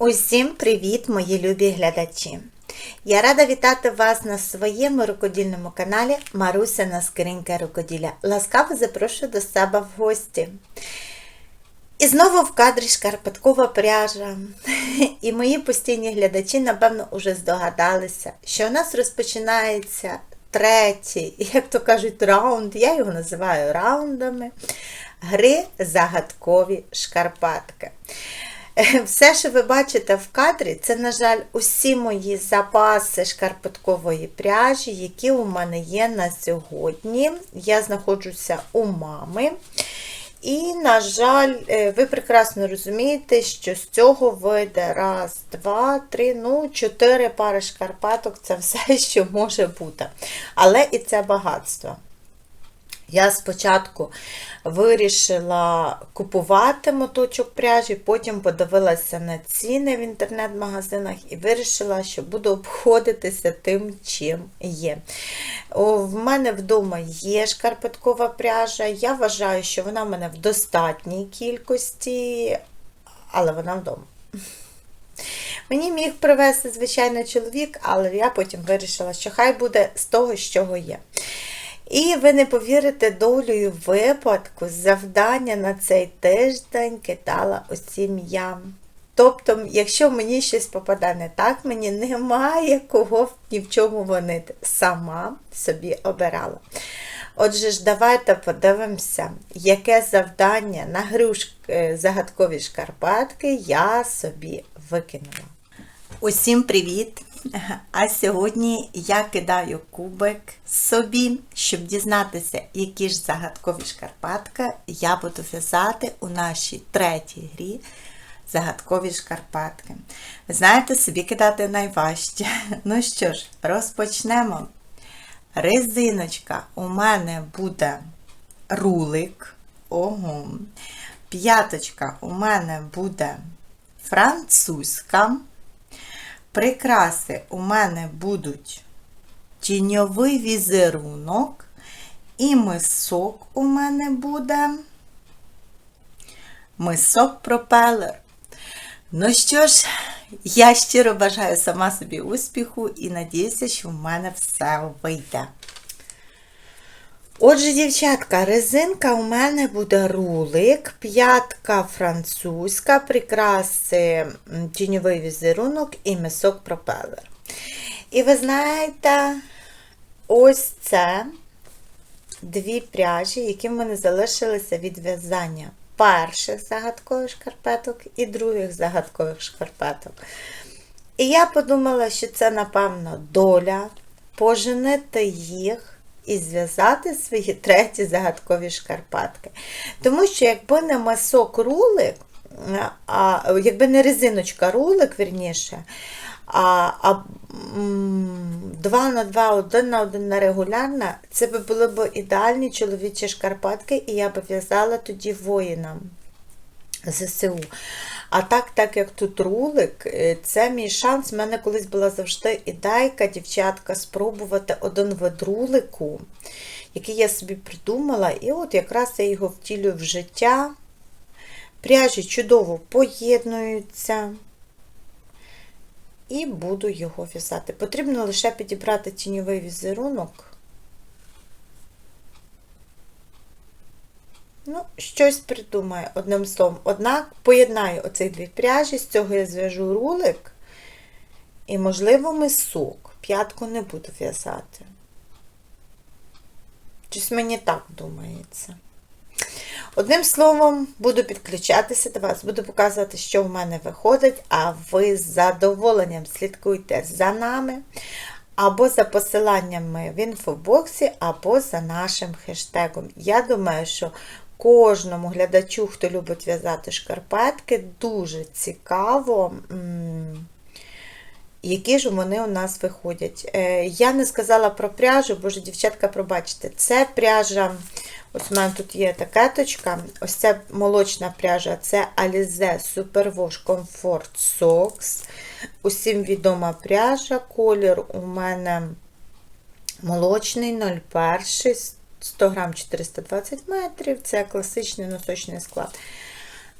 Усім привіт, мої любі глядачі! Я рада вітати вас на своєму рукодільному каналі Маруся на скринька рукоділля. Ласкаво запрошую до себе в гості. І знову в кадрі шкарпеткова пряжа. І мої постійні глядачі, напевно, вже здогадалися, що у нас розпочинається третій, як то кажуть, раунд, я його називаю раундами, гри загадкові шкарпатки. Все, що ви бачите в кадрі, це, на жаль, усі мої запаси шкарпеткової пряжі, які у мене є на сьогодні. Я знаходжуся у мами. І, на жаль, е, ви прекрасно розумієте, що з цього вийде раз, два, три, ну, чотири пари шкарпеток це все, що може бути. Але і це багатство. Я спочатку вирішила купувати моточок пряжі, потім подивилася на ціни в інтернет-магазинах і вирішила, що буду обходитися тим, чим є. В мене вдома є шкарпеткова пряжа. Я вважаю, що вона в мене в достатній кількості, але вона вдома. Мені міг привезти, звичайно, чоловік, але я потім вирішила, що хай буде з того, з чого є. І ви не повірите долею випадку, завдання на цей тиждень кидала усім я. Тобто, якщо мені щось попаде не так, мені немає кого ні в чому вонити. Сама собі обирала. Отже ж, давайте подивимося, яке завдання на гру е, загадкові шкарпатки я собі викинула. Усім привіт! А сьогодні я кидаю кубик собі, щоб дізнатися, які ж загадкові шкарпатки я буду в'язати у нашій третій грі загадкові шкарпатки. Ви знаєте, собі кидати найважче. Ну що ж, розпочнемо. Резиночка у мене буде рулик. Ого. П'яточка у мене буде французька. Прикраси у мене будуть тіньовий візерунок, і мисок у мене буде мисок пропелер. Ну що ж, я щиро бажаю сама собі успіху і надіюся, що в мене все вийде. Отже, дівчатка, резинка у мене буде рулик, п'ятка французька, прикраси тіньовий візерунок і мисок пропелер. І ви знаєте, ось це дві пряжі, які в мене залишилися від в'язання перших загадкових шкарпеток і других загадкових шкарпеток. І я подумала, що це, напевно, доля поженити їх і зв'язати свої треті загадкові шкарпатки. Тому що, якби не масок рулик, а якби не резиночка рулик, вірніше, а а 2 на 2, 1 на 1 на регулярна, це би були б ідеальні чоловічі шкарпатки, і я б в'язала тоді воїнам ЗСУ. А так, так як тут рулик, е, це мій шанс. У мене колись була завжди ідейка, дівчатка, спробувати один вид рулику, який я собі придумала. І от якраз я його втілю в життя. Пряжі чудово поєднуються. І буду його в'язати. Потрібно лише підібрати тіньовий візерунок. Ну, щось придумаю, одним словом. Однак поєднаю оці дві пряжі, з цього я зв'яжу рулик і, можливо, мисок. П'ятку не буду в'язати. Щось мені так думається. Одним словом, буду підключатися до вас, буду показувати, що в мене виходить, а ви з задоволенням слідкуйте за нами, або за посиланнями в інфобоксі, або за нашим хештегом. Я думаю, що кожному глядачу, хто любить в'язати шкарпетки, дуже цікаво, які ж вони у нас виходять. Е, я не сказала про пряжу, бо ж, дівчатка, пробачте, це пряжа. Ось у мене тут є такеточка, ось ця молочна пряжа це Alize Superwash Comfort Socks. Усім відома пряжа, колір у мене молочний 01 100 грам 420 метрів, це класичний носочний склад.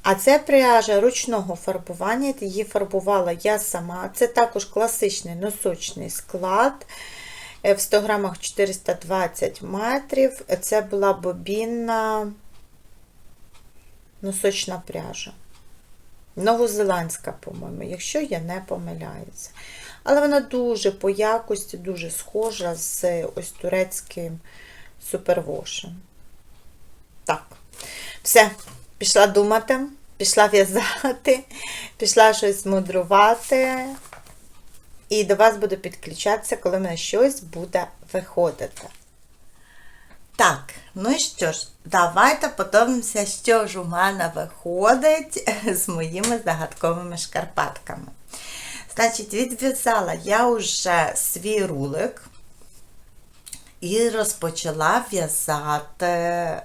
А це пряжа ручного фарбування, її фарбувала я сама. Це також класичний носочний склад. Е, В 100 грамах 420 метрів. Це була бобінна носочна пряжа. Новозеландська, по-моєму, якщо я не помиляюся. Але вона дуже по якості, дуже схожа з ось турецьким супервошем. Так, все, пішла думати, пішла в'язати, пішла щось мудрувати. І до вас буду підключатися, коли в мене щось буде виходити. Так, ну і що ж, давайте подивимося, що ж у мене виходить з моїми загадковими шкарпетками. Значить, відв'язала я вже свій рулик і розпочала в'язати е,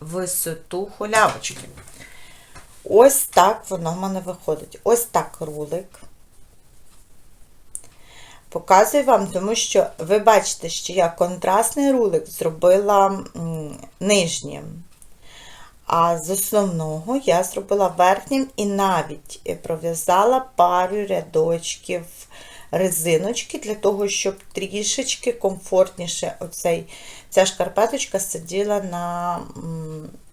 висоту хулявочки. Ось так воно в мене виходить. Ось так рулик. Показую вам, тому що ви бачите, що я контрастний рулик зробила нижнім. А з основного я зробила верхнім і навіть пров'язала пару рядочків резиночки для того, щоб трішечки комфортніше оцей, ця шкарпеточка сиділа на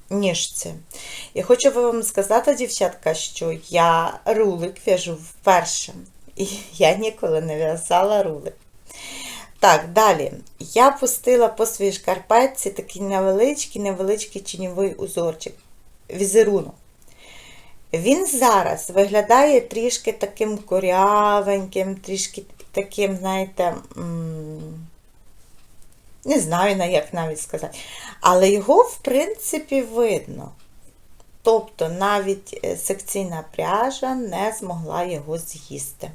ніжці. І хочу вам сказати, дівчатка, що я рулик в'яжу вперше. І я ніколи не в'язала рулик. Так, далі. Я пустила по своїй шкарпетці такий невеличкий, невеличкий тіньовий узорчик, візерунок. Він зараз виглядає трішки таким корявеньким, трішки таким, знаєте, не знаю, як навіть сказати. Але його, в принципі, видно. Тобто навіть е, секційна пряжа не змогла його з'їсти.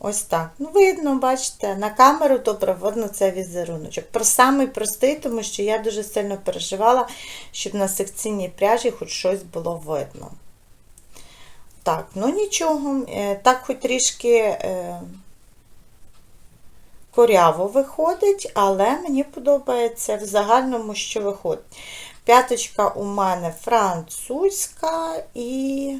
Ось так. Ну, видно, бачите, на камеру добре видно цей візеруночок. Про самий простий, тому що я дуже сильно переживала, щоб на секційній пряжі хоч щось було видно. Так, ну нічого, е, так хоч трішки е, коряво виходить, але мені подобається в загальному, що виходить. П'яточка у мене французька і.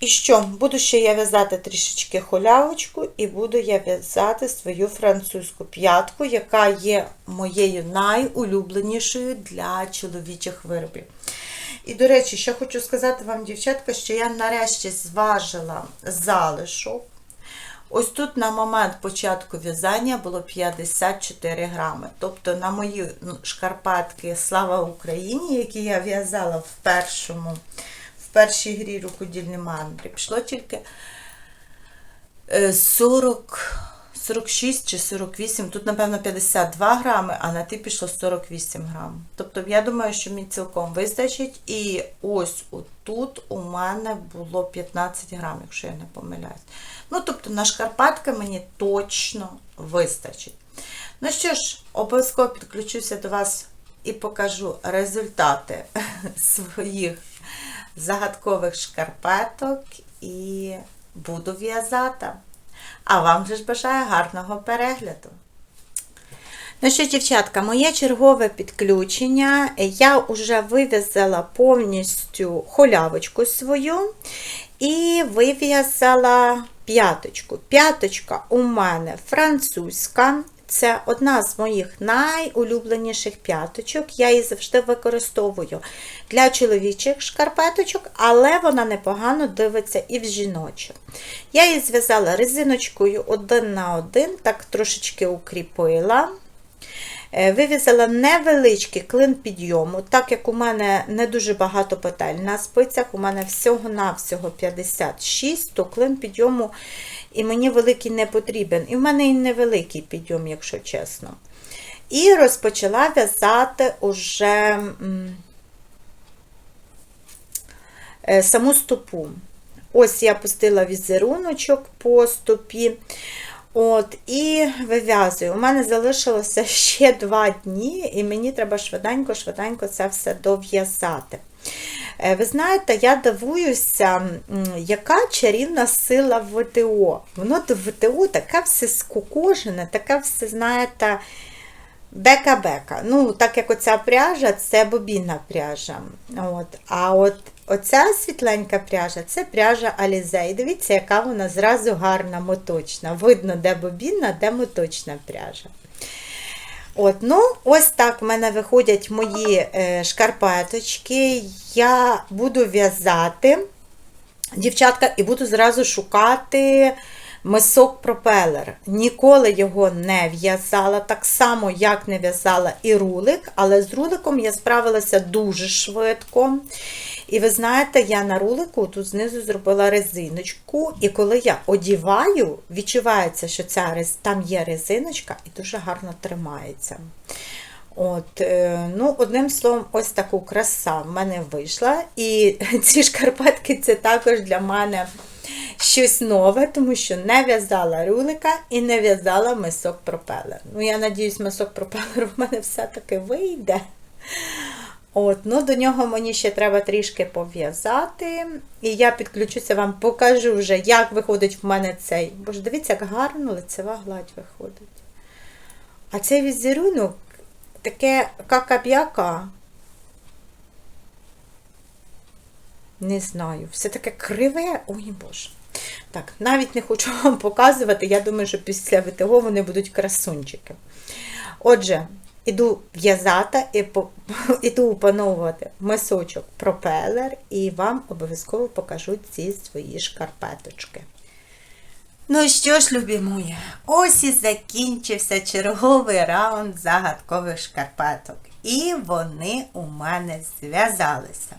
І що? Буду ще я в'язати трішечки холявочку, і буду я в'язати свою французьку п'ятку, яка є моєю найулюбленішою для чоловічих виробів. І, до речі, ще хочу сказати вам, дівчатка, що я нарешті зважила залишок. Ось тут на момент початку в'язання було 54 грами. Тобто на мої шкарпетки Слава Україні, які я в'язала в першому, першій грі рукодільні мандри, пішло тільки 40, 46 чи 48, тут, напевно, 52 грами, а на ті пішло 48 грам. Тобто, я думаю, що мені цілком вистачить. І ось тут у мене було 15 грам, якщо я не помиляюсь. Ну, тобто, на шкарпатки мені точно вистачить. Ну що ж, обов'язково підключуся до вас і покажу результати своїх загадкових шкарпеток і буду в'язати. А вам же ж бажаю гарного перегляду! Ну що, дівчатка, моє чергове підключення. Я вже вив'язала повністю холявочку свою і вив'язала п'яточку. П'яточка у мене французька. Це одна з моїх найулюбленіших п'яточок. Я її завжди використовую для чоловічих шкарпеточок, але вона непогано дивиться і в жіночок. Я її зв'язала резиночкою один на один, так трошечки укріпила. Вив'язала невеличкий клин підйому, так як у мене не дуже багато петель на спицях, у мене всього-навсього 56, то клин підйому і мені великий не потрібен. І в мене і невеликий підйом, якщо чесно. І розпочала в'язати уже е, саму стопу. Ось я пустила візеруночок по стопі. От, І вив'язую. У мене залишилося ще два дні, і мені треба швиденько-швиденько це все дов'язати. Е, ви знаєте, я дивуюся, яка чарівна сила ВТО. Воно до ВТО таке все скукожене, таке все, знаєте, Бека-бека. Ну, так як оця пряжа, це бобінна пряжа. От. А от оця світленька пряжа це пряжа Алізей. Дивіться, яка вона зразу гарна, моточна. Видно, де бобінна, де моточна пряжа. От, ну, Ось так в мене виходять мої е, шкарпеточки. Я буду в'язати, дівчатка, і буду зразу шукати мисок пропелер. Ніколи його не в'язала, так само, як не в'язала і рулик, але з руликом я справилася дуже швидко. І ви знаєте, я на рулику тут знизу зробила резиночку, і коли я одіваю, відчувається, що ця, там є резиночка і дуже гарно тримається. От, е, ну, Одним словом, ось таку краса в мене вийшла. І ці шкарпетки це також для мене щось нове, тому що не в'язала рулика і не в'язала мисок пропелер. Ну, я надіюсь, мисок пропелер в мене все-таки вийде. От, ну До нього мені ще треба трішки пов'язати. І я підключуся, вам покажу вже, як виходить в мене цей. Бо ж дивіться, як гарно лицева гладь виходить. А цей візерунок таке какаб'яка. Не знаю, все таке криве, ой боже. Так, навіть не хочу вам показувати, я думаю, що після ВТО вони будуть красунчики. Отже, іду в'язати, і по- іду опановувати мисочок пропелер, і вам обов'язково покажу ці свої шкарпеточки. Ну що ж, любі мої, ось і закінчився черговий раунд загадкових шкарпеток. І вони у мене зв'язалися.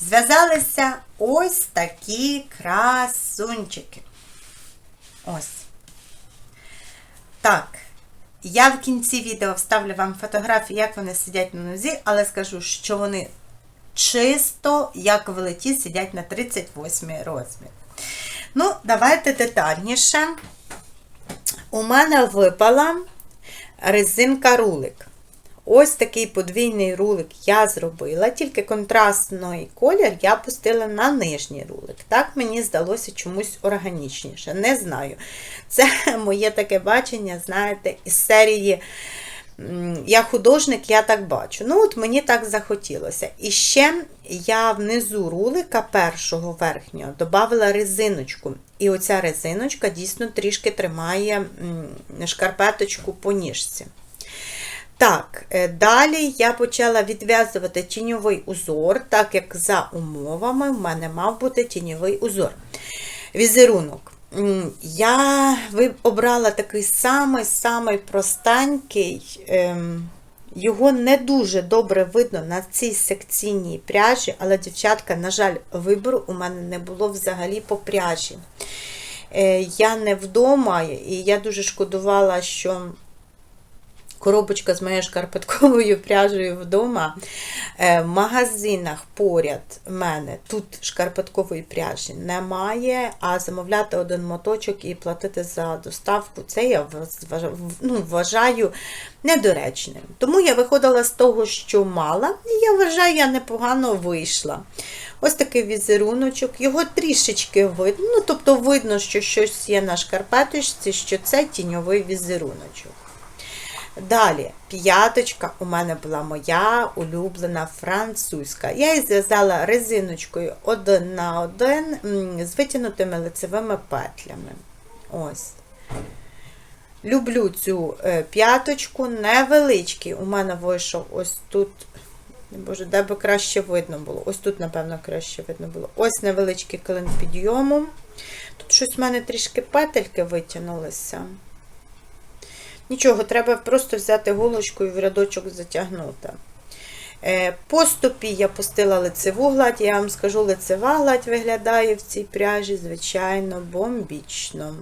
Зв'язалися ось такі красунчики. Ось. Так. Я в кінці відео вставлю вам фотографії, як вони сидять на нозі, але скажу, що вони чисто, як великі, сидять на 38 розмір. Ну, давайте детальніше. У мене випала резинка рулик. Ось такий подвійний рулик я зробила, тільки контрастний колір я пустила на нижній рулик. Так мені здалося чомусь органічніше. Не знаю. Це моє таке бачення, знаєте, із серії. Я художник, я так бачу. Ну, от мені так захотілося. І ще я внизу рулика першого верхнього додала резиночку. І оця резиночка дійсно трішки тримає шкарпеточку по ніжці. Так, е, далі я почала відв'язувати тіньовий узор, так як за умовами в мене мав бути тіньовий узор. Візерунок. Я обрала такий самий-самий простенький, ем, його не дуже добре видно на цій секційній пряжі, але, дівчатка, на жаль, вибору у мене не було взагалі по пряжі. Е, Я не вдома, і я дуже шкодувала, що коробочка з моєю шкарпетковою пряжею вдома. Е, В магазинах поряд мене тут шкарпеткової пряжі немає, а замовляти один моточок і платити за доставку, це я ну, вважаю недоречним. Тому я виходила з того, що мала, і я вважаю, я непогано вийшла. Ось такий візеруночок, його трішечки видно, ну, тобто видно, що щось є на шкарпеточці, що це тіньовий візеруночок. Далі, п'яточка у мене була моя улюблена французька. Я її зв'язала резиночкою один на один з витягнутими лицевими петлями. Ось. Люблю цю е, п'яточку, невеличкий. У мене вийшов ось тут. Боже, де би краще видно було. Ось тут, напевно, краще видно було. Ось невеличкий клин підйому. Тут щось в мене трішки петельки витягнулися. Нічого, треба просто взяти голочку і в рядочок затягнути. Е, По стопі я пустила лицеву гладь, я вам скажу, лицева гладь виглядає в цій пряжі, звичайно, бомбічно.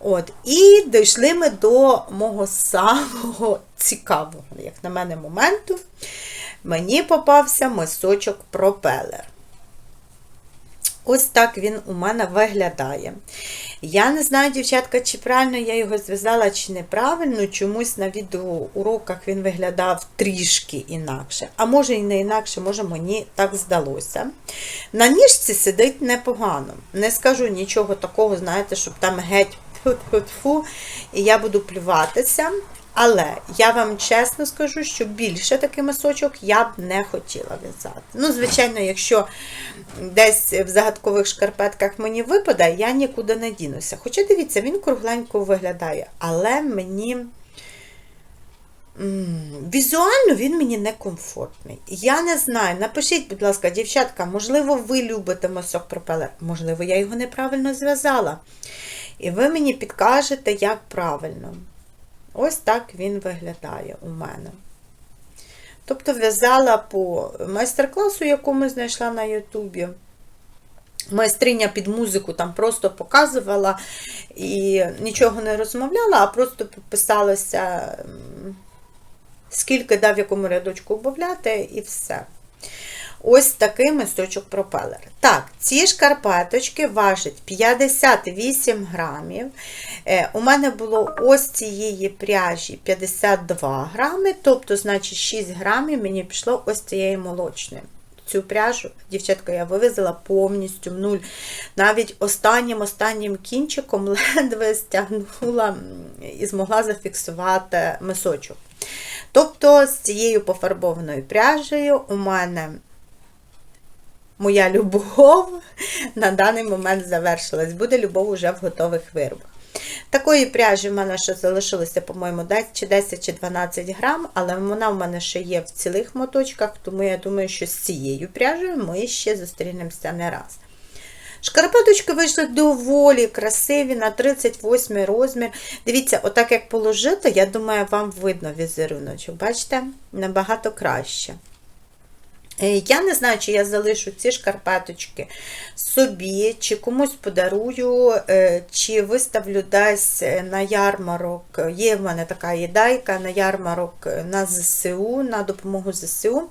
От, І дійшли ми до мого самого цікавого, як на мене, моменту. Мені попався мисочок пропелер. Ось так він у мене виглядає. Я не знаю, дівчатка, чи правильно я його зв'язала, чи неправильно. Чомусь на відеоуроках він виглядав трішки інакше. А може і не інакше, може мені так здалося. На ніжці сидить непогано. Не скажу нічого такого, знаєте, щоб там геть фу-фу-фу, і я буду плюватися. Але я вам чесно скажу, що більше такий мисочок я б не хотіла в'язати. Ну, звичайно, якщо десь в загадкових шкарпетках мені випадає, я нікуди не дінуся. Хоча дивіться, він кругленько виглядає, але мені. Візуально він мені некомфортний. Я не знаю. Напишіть, будь ласка, дівчатка, можливо, ви любите мисок пропелер, можливо, я його неправильно зв'язала. І ви мені підкажете, як правильно. Ось так він виглядає у мене. Тобто в'язала по майстер-класу, яку ми знайшла на Ютубі. Майстриня під музику там просто показувала і нічого не розмовляла, а просто підписалася, скільки дав якому рядочку обавляти, і все. Ось такий мисточок пропелер. Так, ці шкарпеточки важать 58 грамів. Е, у мене було ось цієї пряжі 52 грами, тобто, значить, 6 грамів мені пішло ось цієї молочної. Цю пряжу, дівчатка, я вивезла повністю в нуль. Навіть останнім-останнім кінчиком ледве стягнула і змогла зафіксувати мисочок. Тобто, з цією пофарбованою пряжею у мене моя любов на даний момент завершилась. Буде любов уже в готових виробах. Такої пряжі в мене ще залишилося, по-моєму, 10 чи 12 грам, але вона в мене ще є в цілих моточках, тому я думаю, що з цією пряжею ми ще зустрінемося не раз. Шкарпеточки вийшли доволі красиві на 38 розмір. Дивіться, отак як положити, я думаю, вам видно візеруночок. Бачите, набагато краще. Е, я не знаю, чи я залишу ці шкарпеточки собі, чи комусь подарую, е, чи виставлю десь на ярмарок. Є в мене така єдайка на ярмарок на ЗСУ, на допомогу ЗСУ.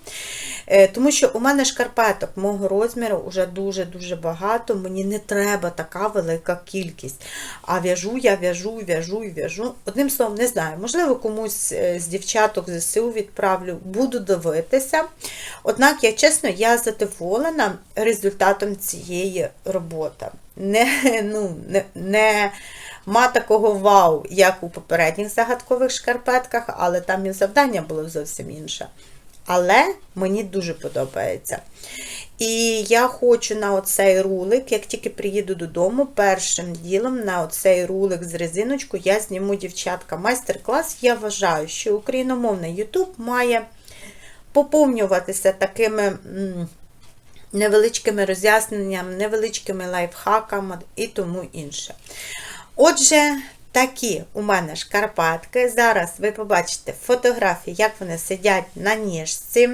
Е, тому що у мене шкарпеток мого розміру вже дуже-дуже багато. Мені не треба така велика кількість. А в'яжу, я в'яжу, в'яжу в'яжу. Одним словом, не знаю, можливо, комусь з дівчаток ЗСУ відправлю, буду дивитися. Однак я чесно, я задоволена результатом цієї роботи. Не, ну, не, не ма такого вау, як у попередніх загадкових шкарпетках, але там і завдання було зовсім інше. Але мені дуже подобається. І я хочу на оцей рулик, як тільки приїду додому, першим ділом на оцей рулик з резиночкою я зніму дівчатка майстер-клас. Я вважаю, що україномовний YouTube має поповнюватися такими невеличкими роз'ясненнями, невеличкими лайфхаками і тому інше. Отже, такі у мене шкарпатки. Зараз ви побачите фотографії, як вони сидять на ніжці.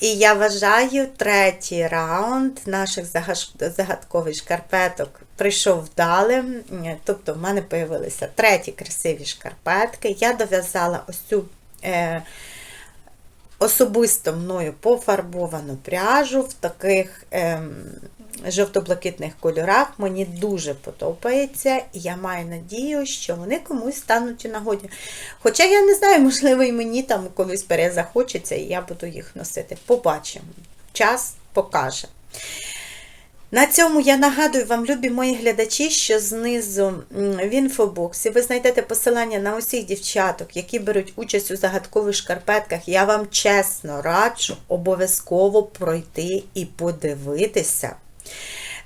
І я вважаю, третій раунд наших загадкових шкарпеток прийшов вдалим. Тобто, в мене з'явилися треті красиві шкарпетки. Я дов'язала ось цю. Е, особисто мною пофарбовану пряжу в таких ем, жовто-блакитних кольорах. Мені дуже подобається, і я маю надію, що вони комусь стануть у нагоді. Хоча я не знаю, можливо, і мені там колись перезахочеться, і я буду їх носити. Побачимо. Час покаже. На цьому я нагадую вам, любі мої глядачі, що знизу в інфобоксі ви знайдете посилання на усіх дівчаток, які беруть участь у загадкових шкарпетках. Я вам чесно раджу обов'язково пройти і подивитися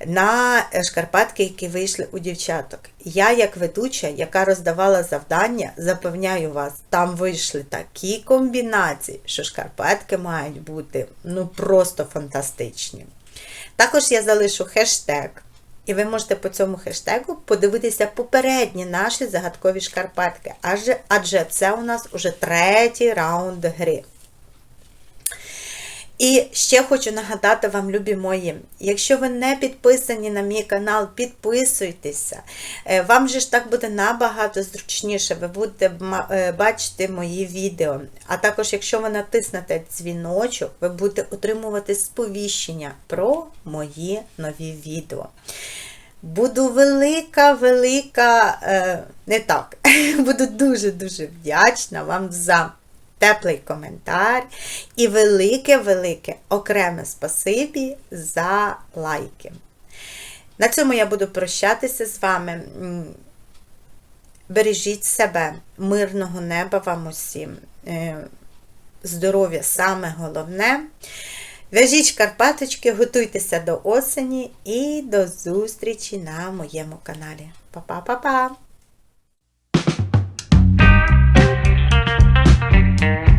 на шкарпетки, які вийшли у дівчаток. Я, як ведуча, яка роздавала завдання, запевняю вас, там вийшли такі комбінації, що шкарпетки мають бути ну просто фантастичні. Також я залишу хештег. І ви можете по цьому хештегу подивитися попередні наші загадкові шкарпетки, адже, адже це у нас уже третій раунд гри. І ще хочу нагадати вам, любі мої, якщо ви не підписані на мій канал, підписуйтеся. Е, вам же ж так буде набагато зручніше, ви будете е, бачити мої відео. А також, якщо ви натиснете дзвіночок, ви будете отримувати сповіщення про мої нові відео. Буду велика, велика, е, не так, буду дуже-дуже вдячна вам за теплий коментар і велике-велике окреме спасибі за лайки. На цьому я буду прощатися з вами. Бережіть себе, мирного неба вам усім. Е, Здоров'я саме головне. В'яжіть шкарпеточки, готуйтеся до осені і до зустрічі на моєму каналі. Па-па-па-па! Bye.